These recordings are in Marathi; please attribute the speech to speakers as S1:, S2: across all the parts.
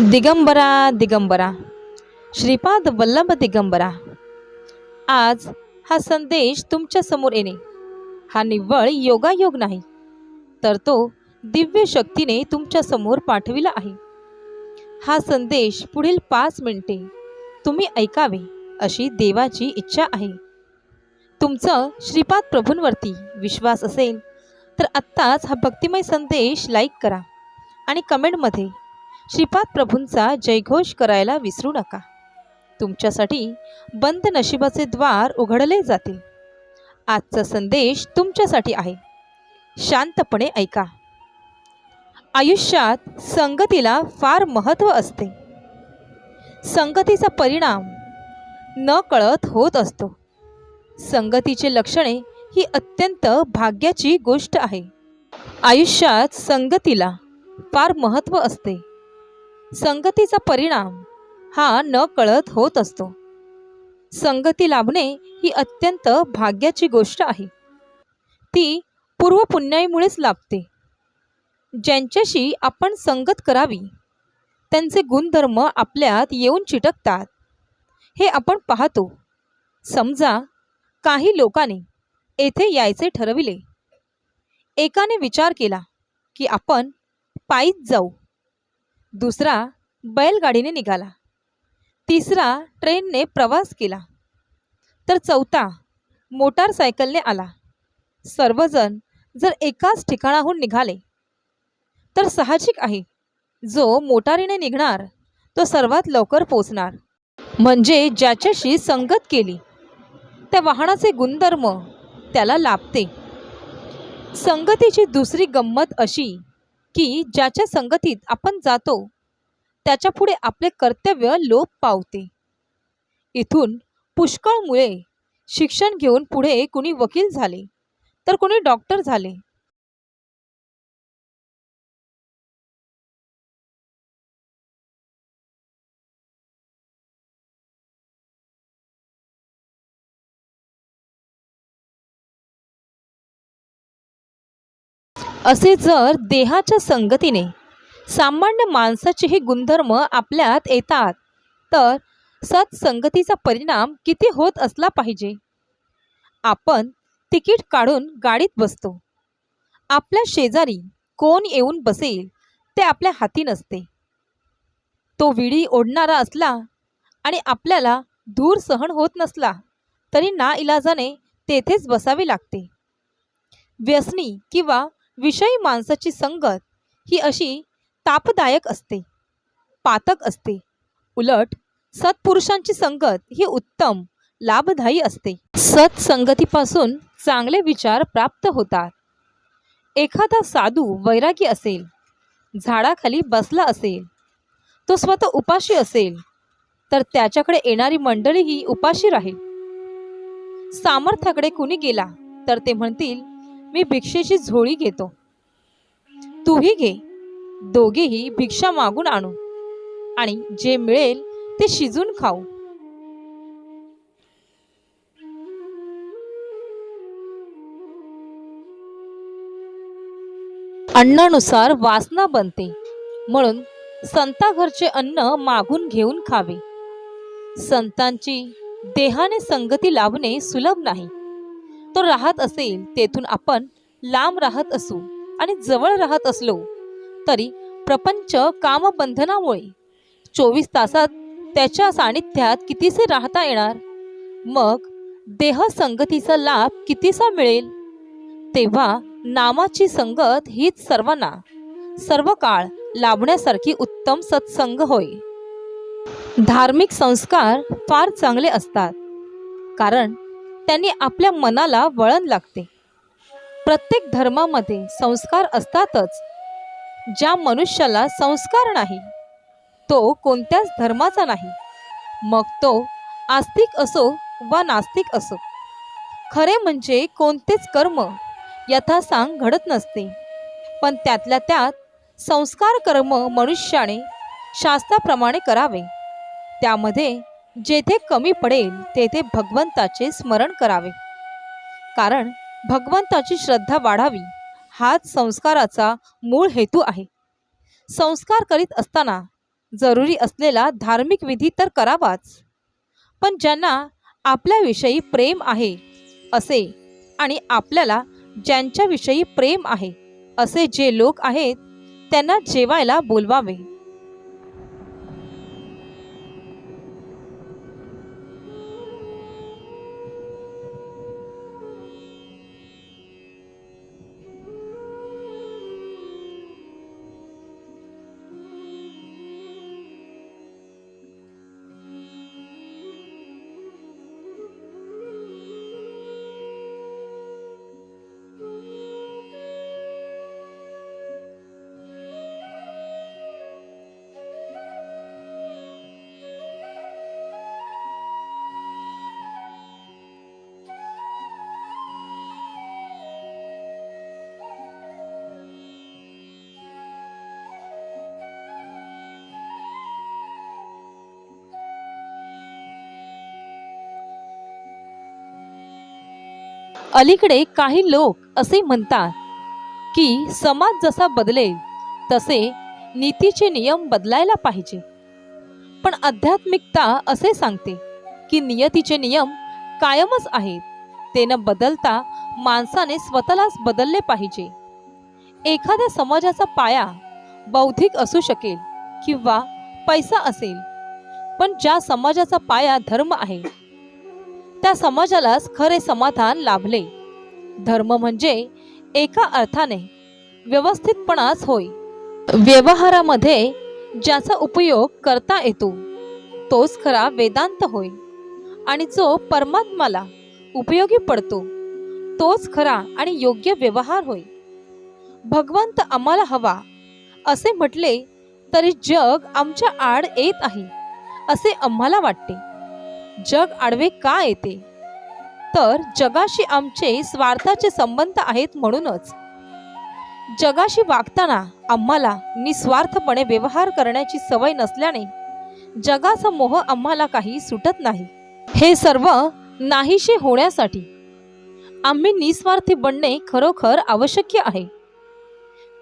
S1: दिगंबरा दिगंबरा. श्रीपाद वल्लभ दिगंबरा. आज हा संदेश तुमच्यासमोर येणे. हा निव्वळ योगायोग नाही तर तो दिव्य शक्तीने तुमच्यासमोर पाठविला आहे. हा संदेश पुढील पाच मिनिटे तुम्ही ऐकावे अशी देवाची इच्छा आहे. तुमचं श्रीपाद प्रभूंवरती विश्वास असेल तर आत्ताच हा भक्तिमय संदेश लाईक करा आणि कमेंटमध्ये श्रीपाद प्रभूंचा जयघोष करायला विसरू नका. तुमच्यासाठी बंद नशिबाचे द्वार उघडले जातील. आजचा संदेश तुमच्यासाठी आहे. शांतपणे ऐका. आयुष्यात संगतीला फार महत्त्व असते. संगतीचा परिणाम न कळत होत असतो. संगतीचे लक्षणे ही अत्यंत भाग्याची गोष्ट आहे. आयुष्यात संगतीला फार महत्त्व असते. संगतीचा परिणाम हा न कळत होत असतो. संगती लाभणे ही अत्यंत भाग्याची गोष्ट आहे. ती पूर्वपुण्याईमुळेच लाभते. ज्यांच्याशी आपण संगत करावी त्यांचे गुणधर्म आपल्यात येऊन चिटकतात हे आपण पाहतो. समजा काही लोकांनी येथे यायचे ठरविले. एकाने विचार केला की आपण पायीच जाऊ. दुसरा बैलगाडीने निघाला. तिसरा ट्रेनने प्रवास केला. तर चौथा मोटारसायकलने आला. सर्वजण जर एकाच ठिकाणाहून निघाले तर साहजिक आहे. जो मोटारीने निघणार तो सर्वात लवकर पोचणार म्हणजे ज्याच्याशी संगत केली त्या वाहनाचे गुणधर्म त्याला लाभते. संगतीची दुसरी गंमत अशी की ज्याच्या संगतीत आपण जातो त्याच्या पुढे आपले कर्तव्य लोप पावते. इथून पुष्कळ मुळे शिक्षण घेऊन पुढे कुणी वकील झाले तर कुणी डॉक्टर झाले. असे जर देहाच्या संगतीने सामान्य माणसाचेही गुणधर्म आपल्यात येतात तर सत्संगतीचा परिणाम किती होत असला पाहिजे? आपण तिकीट काढून गाडीत बसतो. आपल्या शेजारी कोण येऊन बसेल ते आपल्या हाती नसते. तो विडी ओढणारा असला आणि आपल्याला धूर सहन होत नसला तरी ना इलाजाने तेथेच बसावे लागते. व्यसनी किंवा विषयी माणसाची संगत ही अशी तापदायक असते पातक असते. उलट सत्पुरुषांची संगत ही उत्तम लाभदायी असते. सत्संगतीपासून चांगले विचार प्राप्त होतात. एखादा साधू वैरागी असेल झाडाखाली बसला असेल तो स्वतः उपाशी असेल तर त्याच्याकडे येणारी मंडळी ही उपाशी राहील. सामर्थ्याकडे कुणी गेला तर ते म्हणतील मी भिक्षेची झोळी घेतो. तूही घे. दोघेही भिक्षा मागून आणू. आणि जे मिळेल ते शिजून खाऊ. अन्नानुसार वासना बनते. म्हणून संता घरचे अन्न मागून घेऊन खावे. संतांची देहाने संगती लाभणे सुलभ नाही. तो राहत असेल तेथून आपण लांब राहत असू आणि जवळ राहत असलो तरी प्रपंच कामबंधनामुळे चोवीस तासात त्याच्या सानिध्यात कितीसे राहता येणार? मग देह संगतीचा लाभ कितीसा मिळेल? तेव्हा नामाची संगत हीच सर्वांना सर्व काळ लाभण्यासारखी उत्तम सत्संग होय. धार्मिक संस्कार फार चांगले असतात कारण त्यांनी आपल्या मनाला वळण लागते. प्रत्येक धर्मामध्ये संस्कार असतातच ज्या मनुष्याला संस्कार नाही तो कोणत्याच धर्माचा नाही. मग तो आस्तिक असो वा नास्तिक असो खरे म्हणजे कोणतेच कर्म यथासांग घडत नसते. पण त्यातल्या त्यात संस्कार कर्म मनुष्याने शास्त्राप्रमाणे करावे. त्यामध्ये जेथे कमी पडेल तेथे भगवंताचे स्मरण करावे. कारण भगवंताची श्रद्धा वाढावी हाच संस्काराचा मूळ हेतू आहे. संस्कार करीत असताना जरुरी असलेला धार्मिक विधी तर करावाच. पण ज्यांना आपल्याविषयी प्रेम आहे असे आणि आपल्याला ज्यांच्याविषयी प्रेम आहे असे जे लोक आहेत त्यांना जेवायला बोलवावे. अलीकडे काही लोक असे म्हणतात की समाज जसा बदलेल तसे नीतीचे नियम बदलायला पाहिजे. पण आध्यात्मिकता असे सांगते की नियतीचे नियम कायमच आहेत. ते न बदलता माणसाने स्वतःलाच बदलले पाहिजे. एखाद्या समाजाचा पाया बौद्धिक असू शकेल किंवा पैसा असेल पण ज्या समाजाचा पाया धर्म आहे त्या समाजालाच खरे समाधान लाभले. धर्म म्हणजे एका अर्थाने व्यवस्थितपणाच होय. व्यवहारामध्ये ज्याचा उपयोग करता येतो तोच खरा वेदांत होय. आणि जो परमात्माला उपयोगी पडतो तोच खरा आणि योग्य व्यवहार होय. भगवंत आम्हाला हवा असे म्हटले तरी जग आमच्या आड येत आहे असे आम्हाला वाटते. जग आडवे का येते? तर जगाशी आमचे स्वार्थाचे संबंध आहेत म्हणूनच. जगाशी वागताना आम्हाला निस्वार्थपणे व्यवहार करण्याची सवय नसल्याने जगाचा मोह आम्हाला काही सुटत नाही. हे सर्व नाहीशी होण्यासाठी आम्ही निस्वार्थी बनणे खरोखर आवश्यक आहे.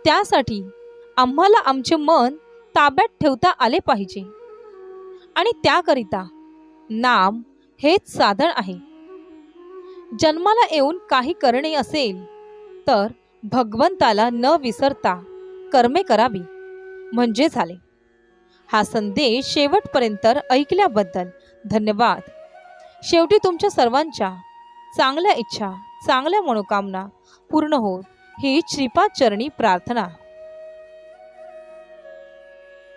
S1: त्यासाठी आम्हाला आमचे मन ताब्यात ठेवता आले पाहिजे. आणि त्याकरिता नाम हेच साधन आहे. जन्माला येऊन काही करणे असेल तर भगवंताला न विसरता कर्मे करावी. म्हणजे झाले. हा संदेश शेवटपर्यंत ऐकल्याबद्दल धन्यवाद. शेवटी तुमच्या सर्वांच्या चांगल्या इच्छा चांगल्या मनोकामना पूर्ण होत ही श्रीपाद चरणी प्रार्थना